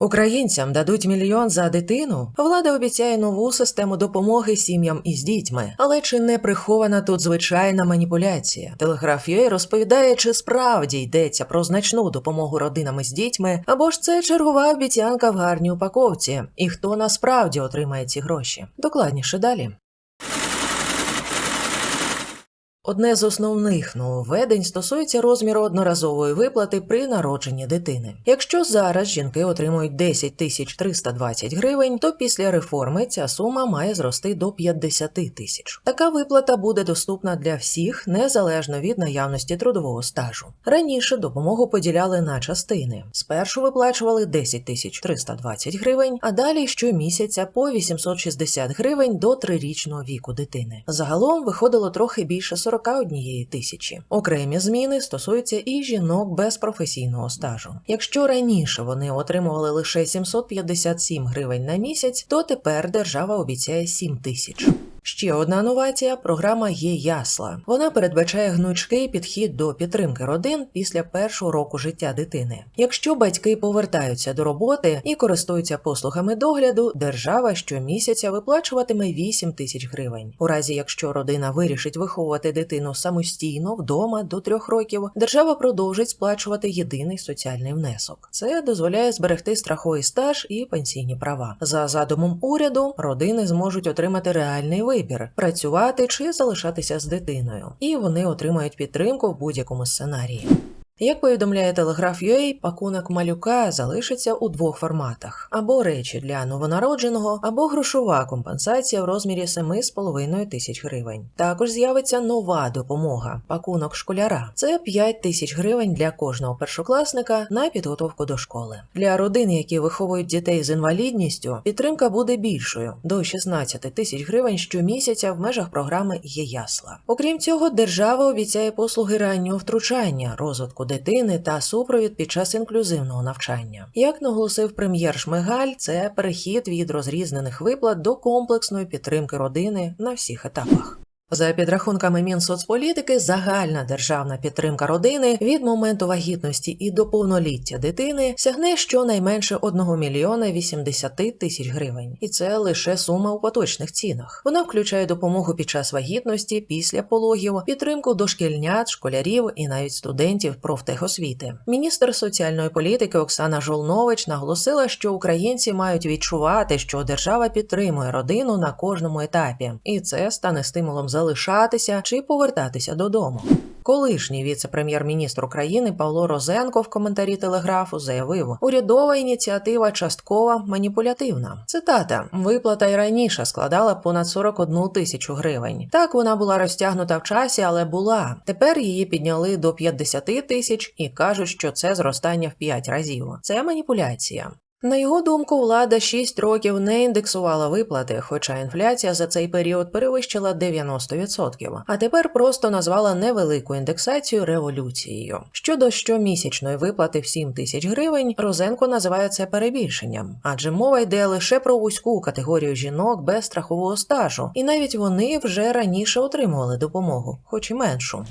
Українцям дадуть мільйон за дитину. Влада обіцяє нову систему допомоги сім'ям із дітьми. Але чи не прихована тут звичайна маніпуляція? Телеграф UA розповідає, чи справді йдеться про значну допомогу родинам із дітьми, або ж це чергова обіцянка в гарній упаковці, і хто насправді отримає ці гроші? Докладніше далі. Одне з основних нововведень стосується розміру одноразової виплати при народженні дитини. Якщо зараз жінки отримують 10 тисяч 320 гривень, то після реформи ця сума має зрости до 50 тисяч. Така виплата буде доступна для всіх незалежно від наявності трудового стажу. Раніше допомогу поділяли на частини. Спершу виплачували 10 тисяч 320 гривень, а далі щомісяця по 860 гривень до трирічного віку дитини. Загалом виходило трохи більше 41 тисячі. Окремі зміни стосуються і жінок без професійного стажу. Якщо раніше вони отримували лише 757 гривень на місяць, то тепер держава обіцяє 7 тисяч. Ще одна новація програма є ясла. Вона передбачає гнучкий підхід до підтримки родин після першого року життя дитини. Якщо батьки повертаються до роботи і користуються послугами догляду, держава щомісяця виплачуватиме 8 тисяч гривень. У разі якщо родина вирішить виховувати дитину самостійно вдома до трьох років, держава продовжить сплачувати єдиний соціальний внесок. Це дозволяє зберегти страховий стаж і пенсійні права. За задумом уряду родини зможуть отримати реальний вибір працювати чи залишатися з дитиною, і вони отримають підтримку в будь-якому сценарії. Як повідомляє Телеграф UA, пакунок малюка залишиться у двох форматах: або речі для новонародженого, або грошова компенсація в розмірі 7,5 тисяч гривень. Також з'явиться нова допомога пакунок школяра. Це 5 тисяч гривень для кожного першокласника на підготовку до школи. Для родин, які виховують дітей з інвалідністю, підтримка буде більшою до 16 тисяч гривень щомісяця в межах програми «Є ясла. Окрім цього, держава обіцяє послуги раннього втручання, розвитку дитини та супровід під час інклюзивного навчання. Як наголосив прем'єр Шмигаль, це перехід від розрізнених виплат до комплексної підтримки родини на всіх етапах. За підрахунками Мінсоцполітики, загальна державна підтримка родини від моменту вагітності і до повноліття дитини сягне щонайменше 1 мільйона 80 тисяч гривень, і це лише сума у поточних цінах. Вона включає допомогу під час вагітності, після пологів, підтримку дошкільнят, школярів і навіть студентів профтехосвіти. Міністр соціальної політики Оксана Жолнович наголосила, що українці мають відчувати, що держава підтримує родину на кожному етапі, і це стане стимулом залишатися чи повертатися додому. Колишній віце-прем'єр-міністр України Павло Розенко в коментарі телеграфу заявив: урядова ініціатива часткова маніпулятивна. Цитата: виплата й раніше складала понад 41 тисячу гривень. Так вона була розтягнута в часі, але була. Тепер її підняли до 50 тисяч і кажуть, що це зростання в 5 разів. Це маніпуляція. На його думку, влада 6 років не індексувала виплати, хоча інфляція за цей період перевищила 90%, а тепер просто назвала невелику індексацію революцією. Щодо щомісячної виплати в 7 тисяч гривень, Розенко називає це перебільшенням, адже мова йде лише про вузьку категорію жінок без страхового стажу, і навіть вони вже раніше отримували допомогу, хоч і меншу.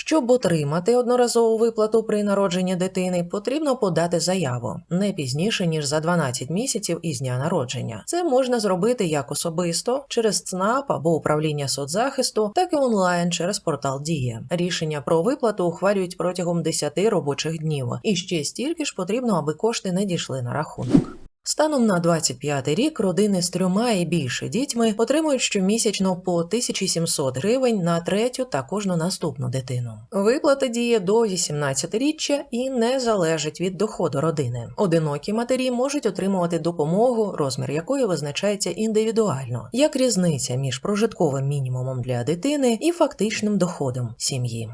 Щоб отримати одноразову виплату при народженні дитини, потрібно подати заяву не пізніше ніж за 12 місяців із дня народження. Це можна зробити як особисто через ЦНАП або управління соцзахисту, так і онлайн через портал Дія. Рішення про виплату ухвалюють протягом 10 робочих днів, і ще стільки ж потрібно, аби кошти не дійшли на рахунок. Станом на 25 рік родини з трьома і більше дітьми отримують щомісячно по 1700 гривень на третю та кожну наступну дитину. Виплата діє до 18-річчя і не залежить від доходу родини. Одинокі матері можуть отримувати допомогу, розмір якої визначається індивідуально, як різниця між прожитковим мінімумом для дитини і фактичним доходом сім'ї.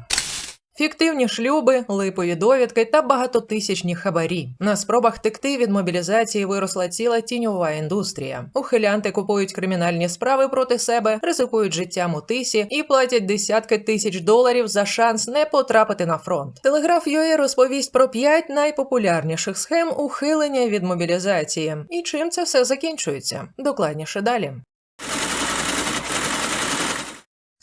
Фіктивні шлюби, липові довідки та багатотисячні хабарі. На спробах текти від мобілізації виросла ціла тіньова індустрія. Ухилянти купують кримінальні справи проти себе, ризикують життям у тисі і платять десятки тисяч доларів за шанс не потрапити на фронт. Телеграф UA розповість про п'ять найпопулярніших схем ухилення від мобілізації і чим це все закінчується. Докладніше далі.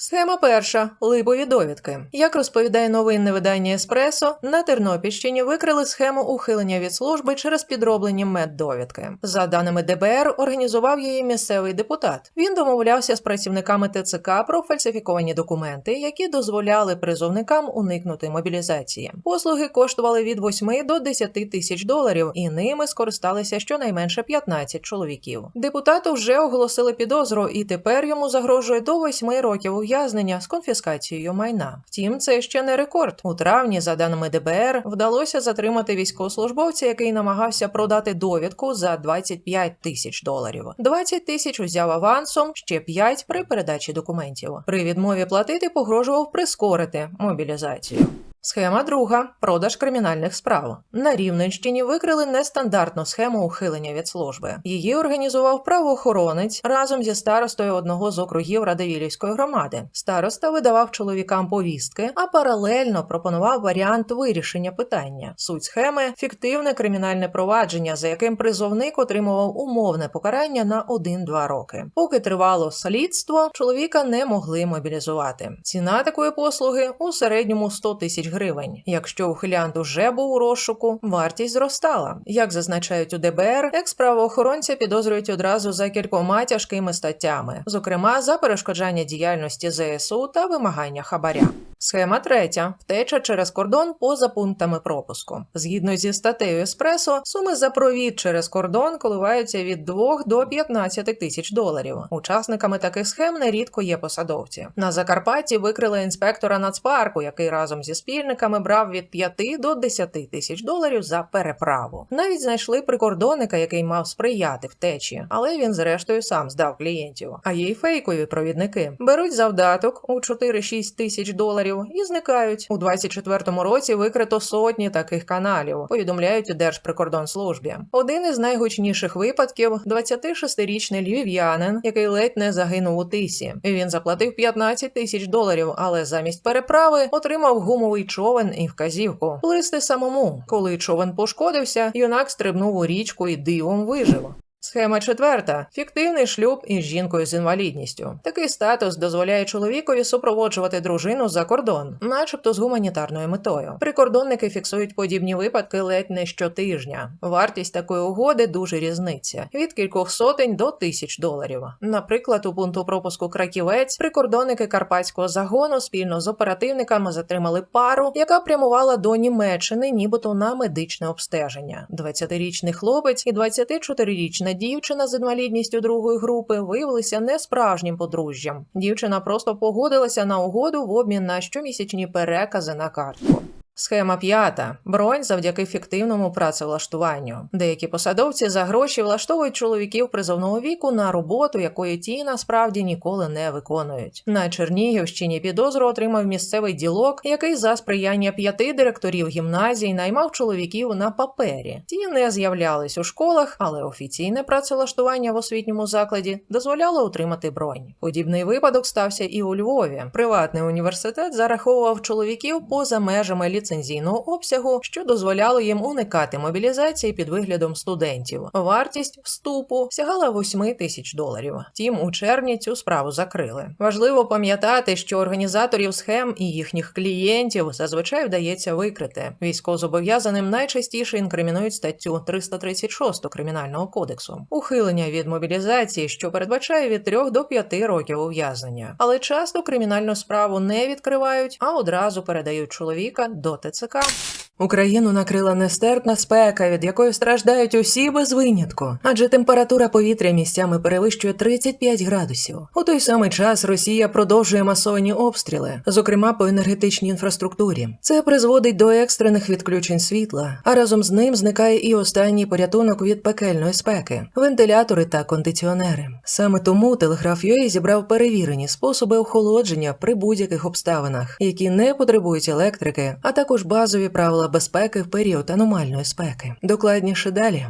Схема перша липові довідки. Як розповідає новинне видання Еспресо, на Тернопільщині викрили схему ухилення від служби через підроблені меддовідки. За даними ДБР, організував її місцевий депутат. Він домовлявся з працівниками ТЦК про фальсифіковані документи, які дозволяли призовникам уникнути мобілізації. Послуги коштували від 8 до 10 тисяч доларів, і ними скористалися щонайменше 15 чоловіків. Депутату вже оголосили підозру, і тепер йому загрожує до 8 років ув'язнення з конфіскацією майна. Втім, це ще не рекорд. У травні, за даними ДБР, вдалося затримати військовослужбовця, який намагався продати довідку за 25 тисяч доларів. 20 тисяч узяв авансом, ще 5 при передачі документів. При відмові платити погрожував прискорити мобілізацію. Схема друга продаж кримінальних справ. На Рівненщині викрили нестандартну схему ухилення від служби. Її організував правоохоронець разом зі старостою одного з округів Радивілівської громади. Староста видавав чоловікам повістки, а паралельно пропонував варіант вирішення питання. Суть схеми фіктивне кримінальне провадження, за яким призовник отримував умовне покарання на 1-2 роки. Поки тривало слідство, чоловіка не могли мобілізувати. Ціна такої послуги у середньому 100 тисяч гривень. Якщо ухилянт уже був у розшуку, вартість зростала. Як зазначають у ДБР, екс-правоохоронця підозрюють одразу за кількома тяжкими статтями, зокрема за перешкоджання діяльності ЗСУ та вимагання хабаря. Схема третя втеча через кордон поза пунктами пропуску. Згідно зі статтею Еспресо, суми за провід через кордон коливаються від 2 до 15 тисяч доларів. Учасниками таких схем нерідко є посадовці. На Закарпатті викрили інспектора нацпарку, який разом зі спільниками брав від 5 до 10 тисяч доларів за переправу. Навіть знайшли прикордонника, який мав сприяти втечі, але він зрештою сам здав клієнтів. А є й фейкові провідники беруть завдаток у 4-6 тисяч доларів і зникають. У 24-му році викрито сотні таких каналів. Повідомляють у Держприкордонслужбі. Один із найгучніших випадків 26-річний львів'янин, який ледь не загинув у тисі. Він заплатив 15 тисяч доларів, але замість переправи отримав гумовий човен і вказівку плисти самому. Коли човен пошкодився, юнак стрибнув у річку і дивом вижив. Схема четверта фіктивний шлюб із жінкою з інвалідністю. Такий статус дозволяє чоловікові супроводжувати дружину за кордон, начебто з гуманітарною метою. Прикордонники фіксують подібні випадки ледь не щотижня. Вартість такої угоди дуже різниця від кількох сотень до тисяч доларів. Наприклад, у пункту пропуску Краківець прикордонники карпатського загону спільно з оперативниками затримали пару, яка прямувала до Німеччини, нібито на медичне обстеження. 20-річний хлопець і 24-річна дівчина з інвалідністю другої групи виявилися несправжнім подружжям. Дівчина просто погодилася на угоду в обмін на щомісячні перекази на картку. Схема п'ята бронь завдяки фіктивному працевлаштуванню. Деякі посадовці за гроші влаштовують чоловіків призовного віку на роботу, якої ті насправді ніколи не виконують. На Чернігівщині підозру отримав місцевий ділок, який за сприяння п'яти директорів гімназій наймав чоловіків на папері. Ті не з'являлись у школах, але офіційне працевлаштування в освітньому закладі дозволяло отримати бронь. Подібний випадок стався і у Львові. Приватний університет зараховував чоловіків поза межами ліцензійного обсягу, що дозволяло їм уникати мобілізації під виглядом студентів. Вартість вступу сягала 8 тисяч доларів. Втім, у червні цю справу закрили. Важливо пам'ятати, що організаторів схем і їхніх клієнтів зазвичай вдається викрити. Військовозобов'язаним найчастіше інкримінують статтю 336 кримінального кодексу ухилення від мобілізації, що передбачає від 3 до 5 років ув'язнення. Але часто кримінальну справу не відкривають, а одразу передають чоловіка до ТЦК. Україну накрила нестерпна спека, від якої страждають усі без винятку, адже температура повітря місцями перевищує 35 градусів. У той самий час Росія продовжує масовані обстріли, зокрема по енергетичній інфраструктурі. Це призводить до екстрених відключень світла, а разом з ним зникає і останній порятунок від пекельної спеки, вентилятори та кондиціонери. Саме тому телеграф UA зібрав перевірені способи охолодження при будь-яких обставинах, які не потребують електрики, а також базові правила безпеки в період аномальної спеки. Докладніше далі.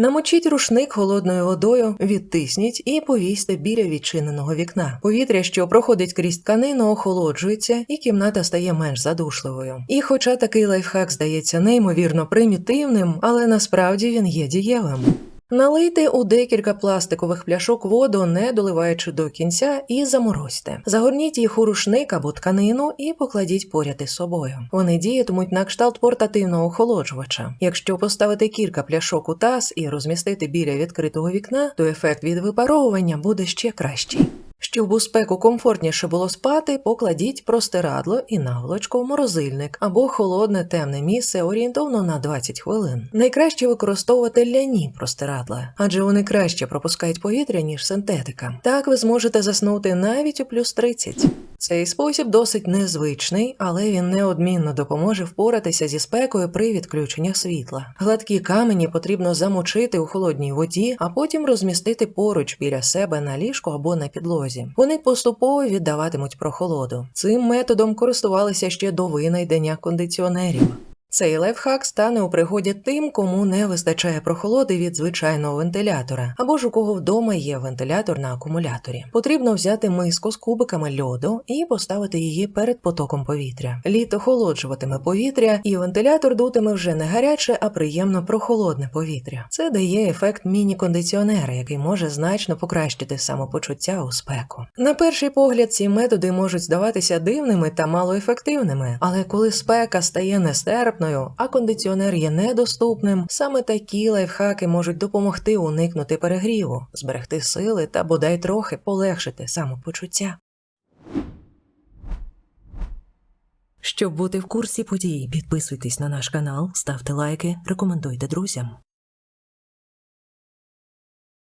Намочіть рушник холодною водою, відтисніть і повісьте біля відчиненого вікна. Повітря, що проходить крізь тканину, охолоджується, і кімната стає менш задушливою. І хоча такий лайфхак здається неймовірно примітивним, але насправді він є дієвим. Налийте у декілька пластикових пляшок воду, не доливаючи до кінця, і заморозьте. Загорніть їх у рушник або тканину і покладіть поряд із собою. Вони діятимуть на кшталт портативного охолоджувача. Якщо поставити кілька пляшок у таз і розмістити біля відкритого вікна, то ефект від випаровування буде ще кращий. Щоб у спеку комфортніше було спати, покладіть простирадло і наволочку в морозильник або холодне темне місце орієнтовно на 20 хвилин. Найкраще використовувати ляні простирадла, адже вони краще пропускають повітря, ніж синтетика. Так ви зможете заснути навіть у плюс 30. Цей спосіб досить незвичний, але він неодмінно допоможе впоратися зі спекою при відключеннях світла. Гладкі камені потрібно замочити у холодній воді, а потім розмістити поруч біля себе на ліжку або на підлозі. Вони поступово віддаватимуть прохолоду. Цим методом користувалися ще до винайдення кондиціонерів. Цей лайфхак стане у пригоді тим, кому не вистачає прохолоди від звичайного вентилятора, або ж у кого вдома є вентилятор на акумуляторі. Потрібно взяти миску з кубиками льоду і поставити її перед потоком повітря. Лід охолоджуватиме повітря, і вентилятор дутиме вже не гаряче, а приємно прохолодне повітря. Це дає ефект міні-кондиціонера, який може значно покращити самопочуття у спеку. На перший погляд, ці методи можуть здаватися дивними та малоефективними, але коли спека стає нестерпною, а кондиціонер є недоступним, саме такі лайфхаки можуть допомогти уникнути перегріву, зберегти сили та бодай трохи полегшити самопочуття. Щоб бути в курсі подій, підписуйтесь на наш канал, ставте лайки, рекомендуйте друзям.